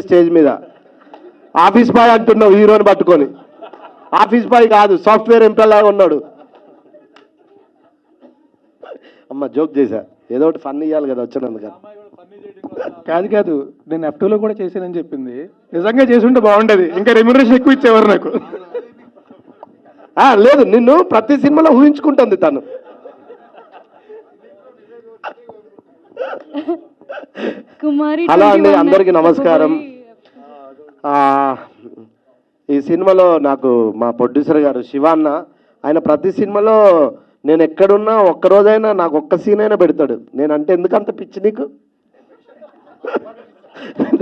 Stage మీద. Office boy అంటున్నావు హీరోని పట్టుకొని. ఆఫీస్ బాయ్ కాదు సాఫ్ట్వేర్ ఎంప్లాయ్ లాగా ఉన్నాడు. అమ్మ జోక్ చేశా. ఏదో ఒకటి ఫన్ ఇవ్వాలి కదా వచ్చినందుకు. కాదు కాదు. నేను ఎఫ్లో కూడా చేశానని చెప్పింది. నిజంగా చేసి ఉంటే బాగుండేది. ఇంకా రెమ్యునరేషన్ ఎక్కువ ఇచ్చేవారు నాకు. ఆ, లేదు నిన్ను ప్రతి సినిమాలో ఊహించుకుంటుంది తను. హలో అండి 21 అందరికీ నమస్కారం. ఈ సినిమాలో నాకు మా ప్రొడ్యూసర్ గారు శివాన్న ఆయన ప్రతి సినిమాలో నేను ఎక్కడున్నా ఒక్క రోజైనా నాకు ఒక్క సీన్ అయినా పెడతాడు. నేను అంటే ఎందుకు అంత పిచ్చి నీకు?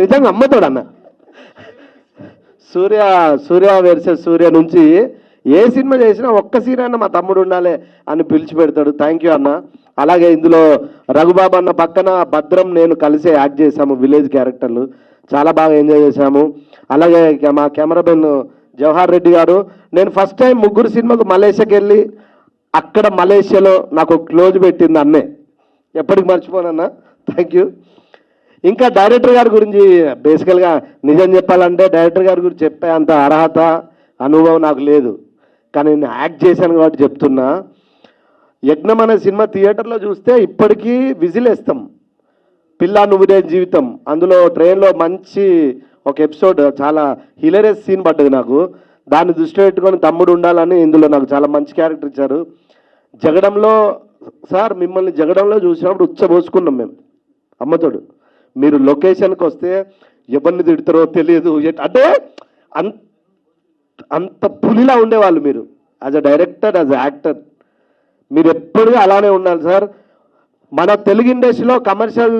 నిజంగా అమ్మతాడు అన్న. సూర్య సూర్య వెర్సెస్ సూర్య నుంచి ఏ సినిమా చేసినా ఒక్క సీన్ అయినా మా తమ్ముడు ఉండాలి అని పిలిచి పెడతాడు. థ్యాంక్ యూ అన్న. అలాగే ఇందులో రఘుబాబు అన్న పక్కన భద్రం నేను కలిసే యాక్ట్ చేశాము విలేజ్ క్యారెక్టర్లు. చాలా బాగా ఎంజాయ్ చేశాము. అలాగే మా కెమెరామెన్ జవహర్ రెడ్డి గారు నేను ఫస్ట్ టైం ముగ్గురు సినిమాకు మలేషియాకి వెళ్ళి అక్కడ మలేషియాలో నాకు క్లోజ్ పెట్టింది అన్నే. ఎప్పటికి మర్చిపోనన్నా థ్యాంక్ యూ ఇంకా డైరెక్టర్ గారి గురించి బేసికల్గా నిజం చెప్పాలంటే డైరెక్టర్ గారి గురించి చెప్పే అంత అర్హత అనుభవం నాకు లేదు. కానీ నేను యాక్ట్ చేశాను కాబట్టి చెప్తున్నా. యజ్ఞం అనే సినిమా థియేటర్లో చూస్తే ఇప్పటికీ విజిల్ వేస్తాం పిల్ల నువ్వుదే జీవితం. అందులో ట్రైన్లో మంచి ఒక ఎపిసోడ్ చాలా హిలరియస్ సీన్ పడ్డది నాకు. దాన్ని దృష్టి పెట్టుకొని తమ్ముడు ఉండాలని ఇందులో నాకు చాలా మంచి క్యారెక్టర్ ఇచ్చారు. జగడంలో సార్ మిమ్మల్ని జగడంలో చూసినప్పుడు ఉచ్చబోసుకున్నాం మేము. అమ్మతోడు. మీరు లొకేషన్కి వస్తే ఎవరిని తిడతారో తెలియదు. అంటే అంత అంత పులిలా ఉండేవాళ్ళు మీరు. As a director as a actor. మీరు ఎప్పుడూ అలానే ఉండాలి సార్. మన తెలుగు ఇండస్ట్రీలో కమర్షియల్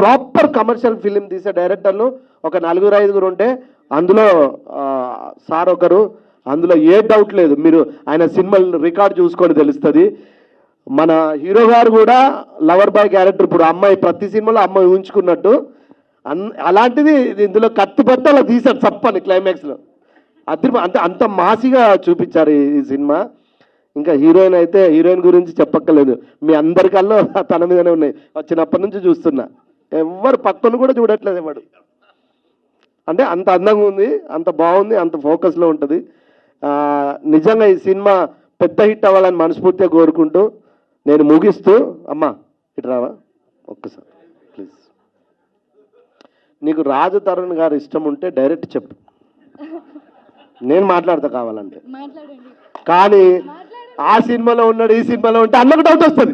ప్రాపర్ కమర్షియల్ ఫిలిం తీసే డైరెక్టర్లు ఒక నలుగురు ఐదుగురు ఉంటే అందులో సార్ ఒకరు అందులో ఏ డౌట్ లేదు. మీరు ఆయన సినిమాలు రికార్డ్ చూసుకొని తెలుస్తుంది. మన హీరో గారు కూడా లవర్ బాయ్ క్యారెక్టర్. ఇప్పుడు అమ్మాయి ప్రతి సినిమాలో అమ్మాయి ఊహించుకున్నట్టు. అన్ అలాంటిది ఇందులో కత్తిపట్టి అలా తీశారు చప్పని క్లైమాక్స్లో. అది అంత అంత మాసిగా చూపించారు ఈ సినిమా. ఇంకా హీరోయిన్ అయితే హీరోయిన్ గురించి చెప్పక్కర్లేదు. మీ అందరికల్లో తన మీదనే ఉన్నాయి. వచ్చినప్పటి నుంచి చూస్తున్నా. ఎవరు పక్కన కూడా చూడట్లేదు ఎవడు. అంటే అంత అందంగా ఉంది అంత బాగుంది అంత ఫోకస్లో ఉంటుంది. నిజంగా ఈ సినిమా పెద్ద హిట్ అవ్వాలని మనస్ఫూర్తిగా కోరుకుంటూ నేను ముగిస్తూ అమ్మా ఇటు రావా? ఒక్కసారి ప్లీజ్. నీకు రాజు తరుణ్ గారు ఇష్టం ఉంటే డైరెక్ట్ చెప్పు. నేను మాట్లాడతా కావాలంటే. కానీ ఆ సినిమాలో ఉన్నాడు ఈ సినిమాలో ఉంటే అన్నకు డౌట్ వస్తుంది.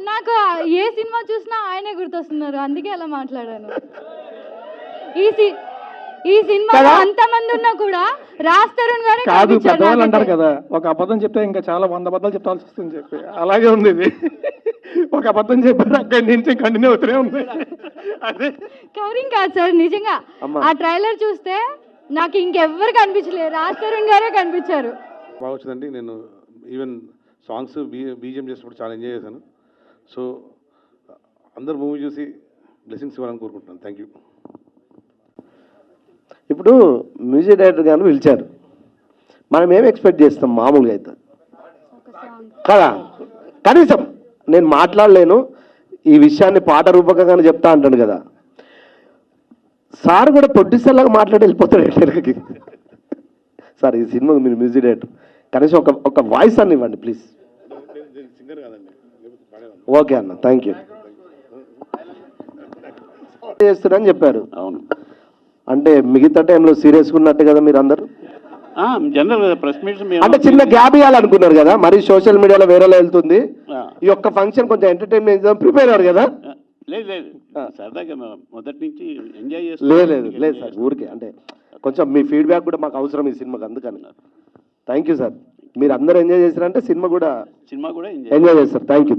నాకు ఏ సినిమా చూసినా ఆయనే గుర్తొస్తున్నారు అందుకే అలా మాట్లాడాను. ఈ సి- ఈ సినిమాలో? అంతమంది ఉన్నా కూడా రాజ్ తరుణ్ గారే కాదు పెద్దవాళ్ళు అంటారు. కదా ఒక అబద్ధం చెప్తే ఇంకా చాలా వంద అబద్ధాలు చెప్పాల్సి వస్తుంది చెప్పి. అలాగే ఉంది ఇది. ఒక అబద్ధం చెప్పారు అక్కడి నుంచి కంటిన్యూ అవుతూనే ఉంది. అదే. కవరింగ్ కాదు సార్ నిజంగా. ఆ ట్రైలర్ చూస్తే నాకు ఇంకెవ్వరు కనిపించలేదు రాజ్ తరుణ్ గారే కనిపించారు. బాగా వచ్చిందండి నేను ఈవెన్ సాంగ్స్ బీ బీజిఎం చేసినప్పుడు చాలా ఎంజాయ్ చేశాను. సో అందరు మూవీ చూసి బ్లెస్సింగ్స్ ఇవ్వాలని కోరుకుంటున్నాను. Thank you. ఇప్పుడు మ్యూజిక్ డైరెక్టర్ గారు పిలిచారు. మనం ఏం ఎక్స్పెక్ట్ చేస్తాం మామూలుగా అయితే? కదా? కనీసం నేను మాట్లాడలేను. ఈ విషయాన్ని పాట రూపకంగానే చెప్తా అంటాను కదా. సార్ కూడా ప్రొడ్యూసర్ మాట్లాడి వెళ్ళిపోతాడు ఎక్కడికి సార్ ఈ సినిమాకి మీరు మ్యూజిక్ డైరెక్టర్. కనీసం ఒక ఒక వాయిస్ అని ఇవ్వండి ప్లీజ్ ఓకే అన్న థ్యాంక్ యూ చేస్తున్నారని చెప్పారు? అవును. అంటే మిగతా టైంలో సీరియస్గా ఉన్నట్టు కదా మీరు అందరు? జనరల్ ప్రెస్ మీట్స్ మేము అంటే చిన్న గ్యాప్ ఇవ్వాలనుకున్నారు కదా మరి సోషల్ మీడియాలో వేరేలా వెళ్తుంది. ఈ ఒక్క ఫంక్షన్ కొంచెం ఎంటర్టైన్మెంట్ ప్రిపేర్ అయ్యారు కదా? లేదు లేదు. సరదాగా మొదటి నుంచి ఎంజాయ్ లేదు లేదు లేదు సార్ ఊరికే. అంటే కొంచెం మీ ఫీడ్బ్యాక్ కూడా మాకు అవసరం ఈ సినిమాకి అందుకని. థ్యాంక్ యూ సార్ మీరు అందరూ ఎంజాయ్ చేశారంటే సినిమా కూడా సినిమా కూడా ఎంజాయ్ ఎంజాయ్ చేస్తారు. Thank you